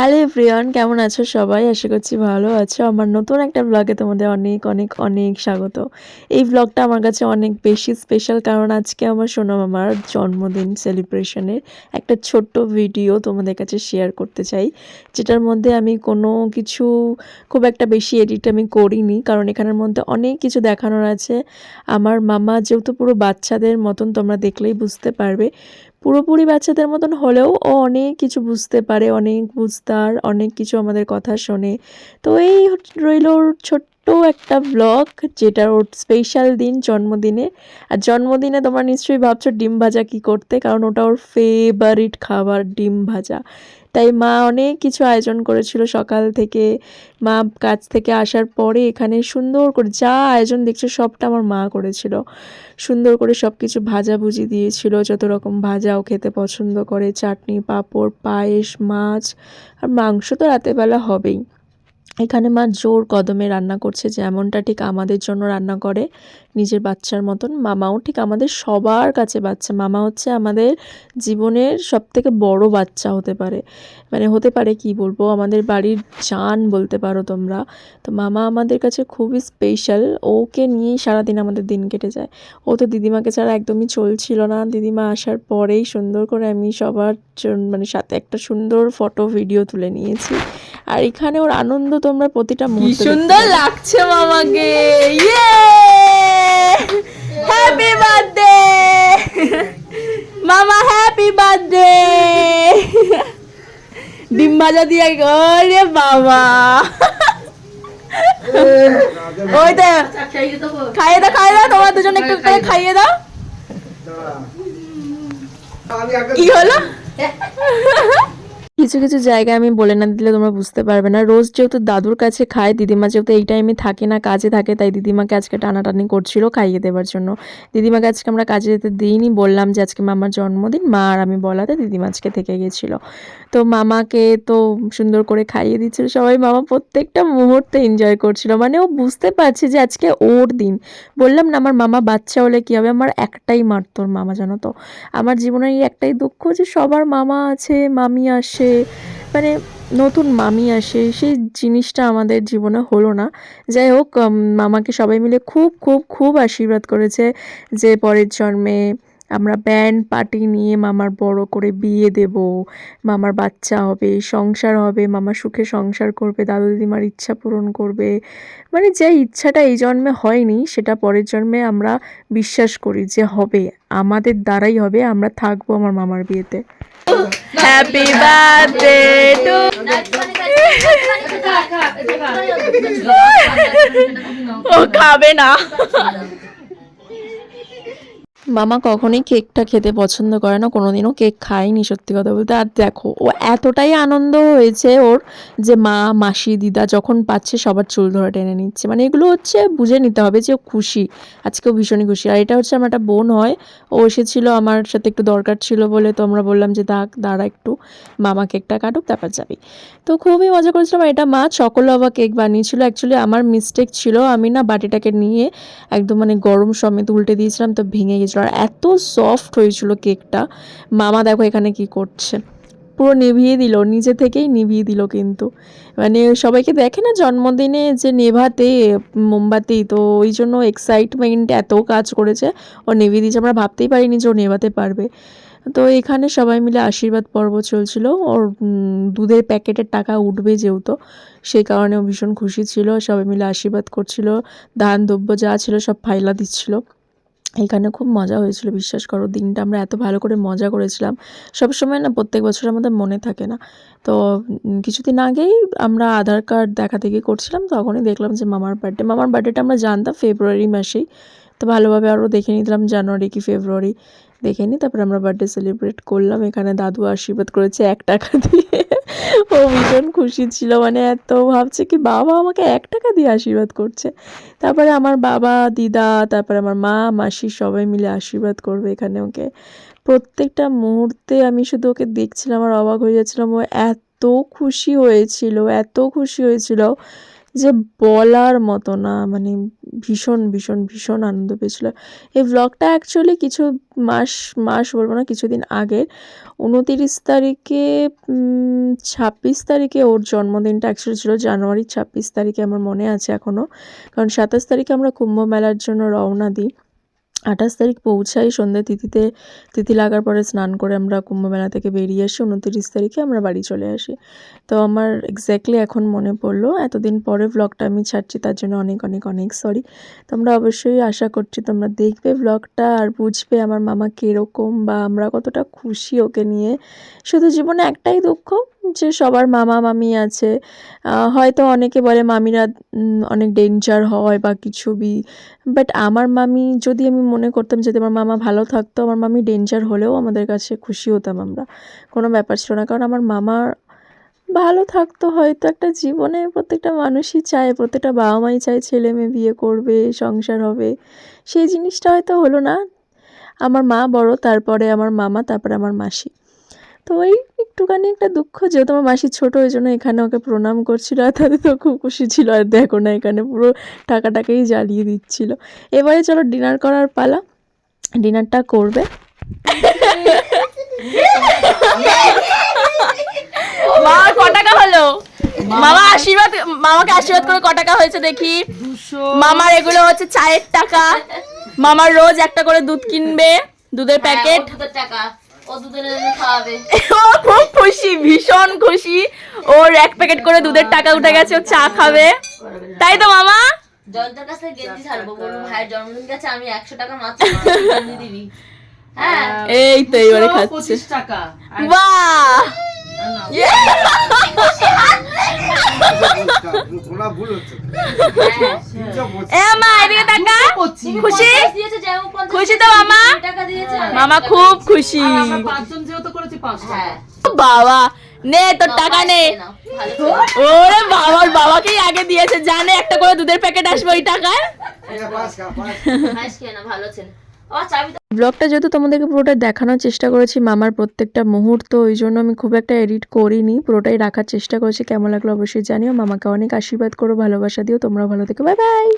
Hello everyone, কেমন আছো সবাই? আশা করছি ভালো আছো। আমার নতুন একটা ব্লগে তোমাদের অনেক অনেক অনেক স্বাগত। এই ব্লগটা আমার কাছে অনেক বেশি স্পেশাল কারণ আজকে আমার সোনাম মামার জন্মদিন সেলিব্রেশনের একটা ছোট্ট ভিডিও তোমাদের কাছে শেয়ার করতে চাই। যেটার মধ্যে আমি কোনো কিছু খুব একটা বেশি এডিট আমি করিনি, কারণ এখানের মধ্যে অনেক কিছু দেখানোর আছে। আমার মামা যেহেতু পুরো বাচ্চাদের মতন তোমরা দেখলেই বুঝতে পারবে পুরোপুরি বাচ্চাদের মতন হলেও ও অনেক কিছু বুঝতে পারে, অনেক বুঝতার, অনেক কিছু আমাদের কথা শোনে। তো এই রইল ছোট্ট একটা ব্লগ যেটা ওর স্পেশাল দিন জন্মদিনে। আর জন্মদিনে তোমরা নিশ্চয়ই ভাবছ ডিম ভাজা কি করতে? কারণ ওটা ওর ফেভারিট খাবার, ডিম ভাজা। তাই মা অনেক কিছু আয়োজন করেছিল সকাল থেকে। মা কাজ থেকে আসার পরে এখানে সুন্দর করে যা আয়োজন দেখছ সবটা আমার মা করেছিল। সুন্দর করে সব কিছু ভাজাভুজি দিয়েছিল, যত রকম ভাজাও খেতে পছন্দ করে। চাটনি, পাঁপড়, পায়েস, মাছ আর মাংস তো রাতেরবেলা হবেই। এখানে মা জোর কদমে রান্না করছে, যেমনটা ঠিক আমাদের জন্য রান্না করে নিজের বাচ্চার মতন। মামাও ঠিক আমাদের সবার কাছে বাচ্চা। মামা হচ্ছে আমাদের জীবনের সব থেকে বড় বাচ্চা হতে পারে। মানে হতে পারে কি বলব? আমাদের বাড়ির জান বলতে পারো তোমরা। তো মামা আমাদের কাছে খুবই স্পেশাল ওকে নিয়েই সারাদিন আমাদের দিন কেটে যায়। ও তো দিদিমাকে ছাড়া একদমই চলছিল না। দিদিমা আসার পরেই সুন্দর করে আমি সবার মানে সাথে একটা সুন্দর ফটো ভিডিও তুলে নিয়েছি। আর এখানে ওর আনন্দ তোমরা প্রতিটা মুহূর্তে সুন্দর লাগছে মামাকে। ইয়ে হ্যাপি বার্থডে মামা হ্যাপি বার্থডে ডিম ভাজা দিয়ে ওরে বাবা ওই তো খাইয়ে দাও খাইয়ে দাও তোমার দুজন একটু করে খাইয়ে দাও। কি হলো? Yeah. কিছু কিছু জায়গায় আমি বলে না দিলে তোমরা বুঝতে পারবে না। রোজ যেহেতু দাদুর কাছে খায় দিদিমা যেহেতু এই টাইমে থাকে না, কাজে থাকে, তাই দিদিমাকে আজকে টানাটানি করছিল খাইয়ে দেওয়ার জন্য। দিদিমাকে আজকে আমরা কাজে যেতে দিইনি, বললাম যে আজকে মামার জন্মদিন, মা আর আমি বলাতে দিদিমা আজকে থেকে গেছিল। তো মামাকে তো সুন্দর করে খাইয়ে দিচ্ছিল, সবাই মামা প্রত্যেকটা মুহূর্তে এনজয় করছিল। মানে ও বুঝতে পারছে যে আজকে ওর দিন। বললাম না, আমার মামা বাচ্চা হলে কী হবে? আমার একটাই মারতোর মামা, জানো তো? আমার জীবনের এই একটাই দুঃখ যে সবার মামা আছে, মামি আসে মানে নতুন মামি আসে, সেই জিনিসটা আমাদের জীবনে হলো না। যাই হোক মামাকে সবাই মিলে খুব খুব খুব আশীর্বাদ করেছে যে পরের জন্মে আমরা ব্যান্ড পার্টি নিয়ে মামার বড় করে বিয়ে দেব। মামার বাচ্চা হবে সংসার হবে মামা সুখে সংসার করবে দাদু দিদিমার ইচ্ছা পূরণ করবে। মানে যে ইচ্ছাটা এই জন্মে হয়নি সেটা পরের জন্মে আমরা বিশ্বাস করি যে হবে আমাদের দ্বারাই হবে আমরা থাকব আমার মামার বিয়েতে। হ্যাপি বার্থডে টু ও খাবে না। মামা কখনোই কেকটা খেতে পছন্দ করে না, কোনোদিনও কেক খায়নি সত্যি কথা বলতে। আর দেখো, ও এতটাই আনন্দ হয়েছে ওর যে মা, মাসি, দিদা যখন পাচ্ছে সবার চুল ধরে টেনে নিচ্ছে। মানে এগুলো হচ্ছে বুঝে নিতে হবে যে ও খুশি। আজকেও ভীষণই খুশি। আর এটা হচ্ছে আমার একটা বোন হয়, ও এসেছিল আমার সাথে একটু দরকার ছিল বলে তো আমরা বললাম যে দাগ দাঁড়া একটু, মামা কেকটা কাটুক, তারপর যাবি। তো খুবই মজা করেছিলাম। এটা মা চকোলাভা কেক বানিয়েছিল। অ্যাকচুয়ালি আমার মিস্টেক ছিল, আমি না বাটিটাকে নিয়ে একদম মানে গরম সমেত উল্টে দিয়েছিলাম, তো ভেঙে গেছিল। আর এত সফট হয়েছিল কেকটা। মামা দেখো এখানে কি করছে। পুরো নিভিয়ে দিল, নিজে থেকেই নিভিয়ে দিল কিন্তু। মানে সবাইকে দেখে না জন্মদিনে যে নেভাতে, মোমবাতি, তো ওই জন্য এক্সাইটমেন্ট এত কাজ করেছে। ও নেভিয়ে দিয়েছে, আমরা ভাবতেই পারিনি যে ও নেভাতে পারবে। তো এখানে সবাই মিলে আশীর্বাদ পর্ব চলছিল। ওর দুধের প্যাকেটের টাকা উঠবে যেহেতু, সেই কারণে ও ভীষণ খুশি ছিল। সবাই মিলে আশীর্বাদ করছিল। ধান দ্রব্য যা ছিল সব ফাইলা দিচ্ছিল। এখানে খুব মজা হয়েছিল, বিশ্বাস করো। দিনটা আমরা এত ভালো করে মজা করেছিলাম। সব সময় না, প্রত্যেক বছর আমাদের মনে থাকে না। তো কিছুদিন আগেই আমরা আধার কার্ড দেখা দেখি করছিলাম, তখনই দেখলাম যে মামার বার্থডে মামার বার্থডেটা আমরা জানতাম ফেব্রুয়ারি মাসেই। তো ভালোভাবে আরও দেখে নিলাম, জানুয়ারি কি ফেব্রুয়ারি। দেখে নিই তারপরে আমরা বার্থডে সেলিব্রেট করলাম। এখানে দাদু আশীর্বাদ করেছে এক টাকা দিয়ে। ও ভীষণ খুশি ছিল। মানে এত ভাবছে কি বাবা আমাকে এক টাকা দিয়ে আশীর্বাদ করছে। তারপরে আমার বাবা, দিদা, তারপরে আমার মা, মাসি সবাই মিলে আশীর্বাদ করবে এখানে ওকে। প্রত্যেকটা মুহূর্তে আমি শুধু ওকে দেখছিলাম আর অবাক হয়ে যাচ্ছিলাম। ও এত খুশি হয়েছিল, এত খুশি হয়েছিল যে বলার মতো না। মানে ভীষণ ভীষণ ভীষণ আনন্দ পেয়েছিল। এই ব্লগটা অ্যাকচুয়ালি কিছু মাস মাস বলব না, কিছুদিন আগের। উনতিরিশ তারিখে ছাব্বিশ তারিখে ওর জন্মদিনটা অ্যাকচুয়ালি ছিল। জানুয়ারির ছাব্বিশ তারিখে আমার মনে আছে এখনও কারণ সাতাশ তারিখে আমরা কুম্ভ মেলার জন্য রওনা দিই। আঠাশ তারিখ পৌঁছাই, সন্ধ্যে তিথিতে, তিথি লাগার পরে স্নান করে আমরা কুম্ভমেলা থেকে বেরিয়ে আসি উনতিরিশ তারিখে আমরা বাড়ি চলে আসি। তো আমার এক্স্যাক্টলি এখন মনে পড়ল, এতদিন পরে ব্লগটা আমি ছাড়ছি, তার জন্য অনেক অনেক অনেক সরি তোমরা অবশ্যই আশা করছি তোমরা দেখবে ব্লগটা আর বুঝবে আমার মামা কীরকম বা আমরা কতটা খুশি ওকে নিয়ে। শুধু জীবনে একটাই দুঃখ যে সবার মামা মামি আছে। হয়তো অনেকে বলে মামিরা অনেক ডেঞ্জার হয় বা কিছু বি বাট আমার মামি যদি আমি মনে করতাম যদি আমার মামা ভালো থাকতো, আমার মামি ডেঞ্জার হলেও আমাদের কাছে খুশি হতাম আমরা। কোনো ব্যাপার ছিল না, কারণ আমার মামার ভালো থাকতো হয়তো একটা জীবনে, প্রত্যেকটা মানুষই চায়, প্রত্যেকটা বাবা মাই চায় ছেলে মেয়ে বিয়ে করবে, সংসার হবে। সেই জিনিসটা হয়তো হলো না। আমার মা বড়, তারপরে আমার মামা, তারপরে আমার মাসি। তো ওই একটুখানি একটা দুঃখ যে তোমার মাসি ছোট ওই জন্য এখানে ওকে প্রণাম করছিল আর তাদের তো খুব খুশি ছিল। আর দেখো না এখানে পুরো টাকাটাকেই জ্বালিয়ে দিচ্ছিল। এবারে চলো ডিনার করার পালা। ডিনারটা করবে। মা ক টাকা হলো? মামা আশীর্বাদ মামাকে আশীর্বাদ করে ক টাকা হয়েছে দেখি। মামার এগুলো হচ্ছে চায়ের টাকা। মামার রোজ একটা করে দুধ কিনবে দুধের প্যাকেট। হ্যাঁ, দুধের টাকা। ও দুধের খাওয়াবে। ও খুব খুশি ভীষণ খুশি। ওর এক প্যাকেট করে দুধের টাকা উঠে গেছে ও চা খাবে। তাই তো মামা? জয়ন্তর কাছ গেঞ্জি ছাড়বো বলব ভাইয়ের জন্মদিন গেছে আমি একশো টাকা মাত্র গেঞ্জি দিবি। হ্যাঁ? এই তো এইবারে খাচ্ছে। টাকা। বাহ! টাকা পঁচিশ। খুশি পঞ্চাশ দিয়েছে যেমন পঞ্চাশ খুশি তো মামা কুড়ি টাকা দিয়েছে মামা খুব খুশি। পাঁচজন যেহেতু করেছি পাঁচ হ্যাঁ। বাবা নে তোর টাকা নে। ওরে বাবার বাবাকেই আগে দিয়েছে জানে একটা করে দুধের প্যাকেট আসবে ওই টাকায়। ব্লগটা যেহেতু তোমাদেরকে পুরোটা দেখানোর চেষ্টা করেছি মামার প্রত্যেকটা মুহূর্ত ওই জন্য আমি খুব একটা এডিট করিনি পুরোটাই রাখার চেষ্টা করেছি। কেমন লাগল অবশ্যই জানিও। মামাকে অনেক আশীর্বাদ করো ভালোবাসা দিও। তোমরাও ভালো থেকো। Bye bye.